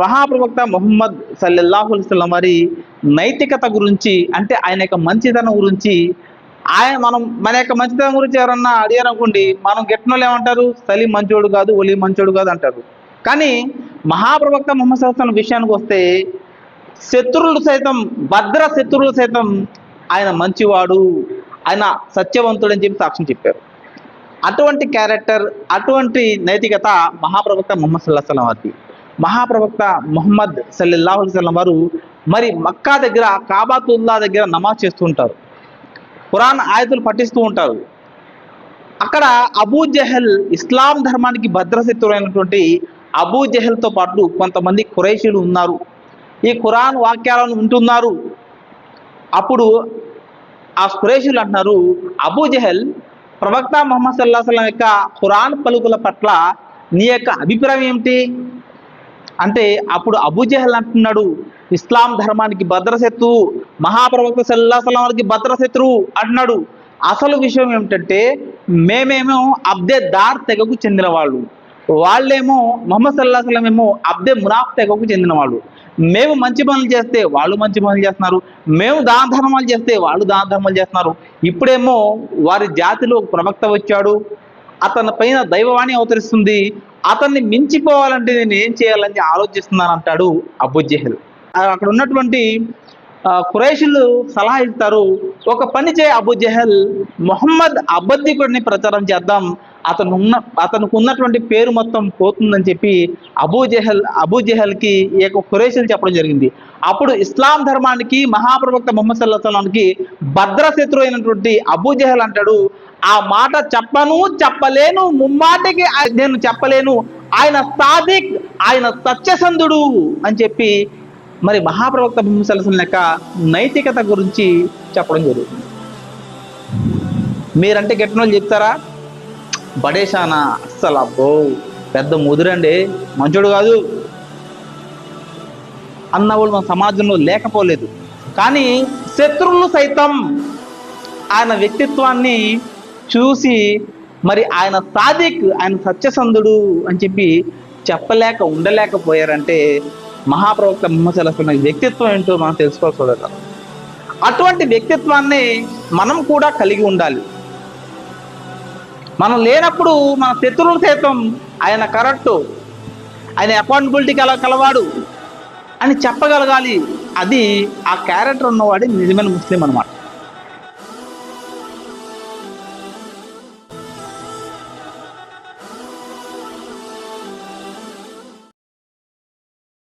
మహాప్రవక్త మొహమ్మద్ సల్లెల్లాహుల్సలం వారి నైతికత గురించి అంటే ఆయన యొక్క మంచితనం గురించి ఆయన మనం మన యొక్క మంచితనం గురించి ఎవరన్నా అడిగారనుకోండి మనం గెట్టినోళ్ళు ఏమంటారు? సలీం మంచోడు కాదు ఒలి మంచోడు కాదు అంటారు. కానీ మహాప్రవక్త మొహమ్మద్ సల్లం విషయానికి వస్తే శత్రువులు సైతం భద్ర శత్రువులు సైతం ఆయన మంచివాడు ఆయన సత్యవంతుడు అని చెప్పి సాక్ష్యం చెప్పారు. అటువంటి క్యారెక్టర్ అటువంటి నైతికత మహాప్రవక్త మొహమ్మద్ సల్లాహ్ సలం వారికి మహాప్రవక్త మొహమ్మద్ సల్లల్లాహు అలైహి వారు మరి మక్కా దగ్గర కాబాతుల్లా దగ్గర నమాజ్ చేస్తూ ఉంటారు. ఖురాన్ ఆయతులు పఠిస్తూ ఉంటారు. అక్కడ అబూ జహల్ ఇస్లాం ధర్మానికి భద్రశత్రువైనటువంటి అబూ జహల్తో పాటు కొంతమంది ఖురైషీలు ఉన్నారు. ఈ ఖురాన్ వాక్యాలను ఉంటున్నారు అప్పుడు ఆ ఖురేషులు అంటున్నారు అబూ జహల్ ప్రవక్త మొహమ్మద్ సల్లాహం యొక్క ఖురాన్ పలుకుల పట్ల నీ యొక్క అభిప్రాయం ఏమిటి? అంటే అప్పుడు అబుజహల్ అంటున్నాడు ఇస్లాం ధర్మానికి భద్రశత్రువు మహాప్రవక్త సల్లాహం వారికి భద్రశత్రువు అంటున్నాడు. అసలు విషయం ఏమిటంటే మేమేమో అబ్దే దార్ తెగకు చెందిన వాళ్ళు. వాళ్ళేమో మొహమ్మద్ సల్లాహం ఏమో అబ్దే మునాఫ్ తెగకు చెందిన వాళ్ళు. మేము మంచి పనులు చేస్తే వాళ్ళు మంచి పనులు చేస్తున్నారు. మేము దాన ధర్మాలు చేస్తే వాళ్ళు దాన ధర్మాలు చేస్తున్నారు. ఇప్పుడేమో వారి జాతిలో ప్రవక్త వచ్చాడు. అతని పైన దైవవాణి అవతరిస్తుంది. అతన్ని మించిపోవాలంటే నేను ఏం చేయాలని ఆలోచిస్తున్నాను అంటాడు అబుజెహల్ అక్కడ ఉన్నటువంటి కురేషులు సలహా ఇస్తారు ఒక పని చేయ అబుజెహల్ మొహమ్మద్ అబద్ధికుడిని ప్రచారం చేద్దాం అతను ఉన్న అతనికి ఉన్నటువంటి పేరు మొత్తం పోతుందని చెప్పి అబూజెహల్ అబూజెహల్కి ఈ యొక్క ఖురైషులు చెప్పడం జరిగింది. అప్పుడు ఇస్లాం ధర్మానికి మహాప్రవక్త మొహమ్మద్ సల్లాహానికి భద్రశత్రు అయినటువంటి అబూజెహల్ అంటాడు ఆ మాట చెప్పను చెప్పలేను ముమ్మాటికి నేను చెప్పలేను. ఆయన సాదిక్ ఆయన సత్యసంధుడు అని చెప్పి మరి మహాప్రవక్త భూమిసలసిన సల్లాహం యొక్క నైతికత గురించి చెప్పడం జరుగుతుంది. మీరంటే గెట్టిన చెప్తారా? బడేషానా అస్సలు అబ్బో పెద్ద ముదురండి. మంచోడు కాదు. అన్నవాళ్ళు మన సమాజంలో లేకపోలేదు. కానీ శత్రువులు సైతం ఆయన వ్యక్తిత్వాన్ని చూసి మరి ఆయన సాదిక్ ఆయన సత్యసంధుడు అని చెప్పి చెప్పలేక ఉండలేకపోయారంటే మహాప్రవక్త ముహమ్మద్ సల్లాహం వ్యక్తిత్వం ఏంటో మనం తెలుసుకోవాల్సి చూడటం అటువంటి వ్యక్తిత్వాన్ని మనం కూడా కలిగి ఉండాలి. మనం లేనప్పుడు మన శత్రువులు సైతం ఆయన కరెక్టు ఆయన అకౌంటబిలిటీ కల కలవాడు అని చెప్పగలగాలి. అది ఆ క్యారెక్టర్ ఉన్నవాడే నిజమైన ముస్లిం అనమాట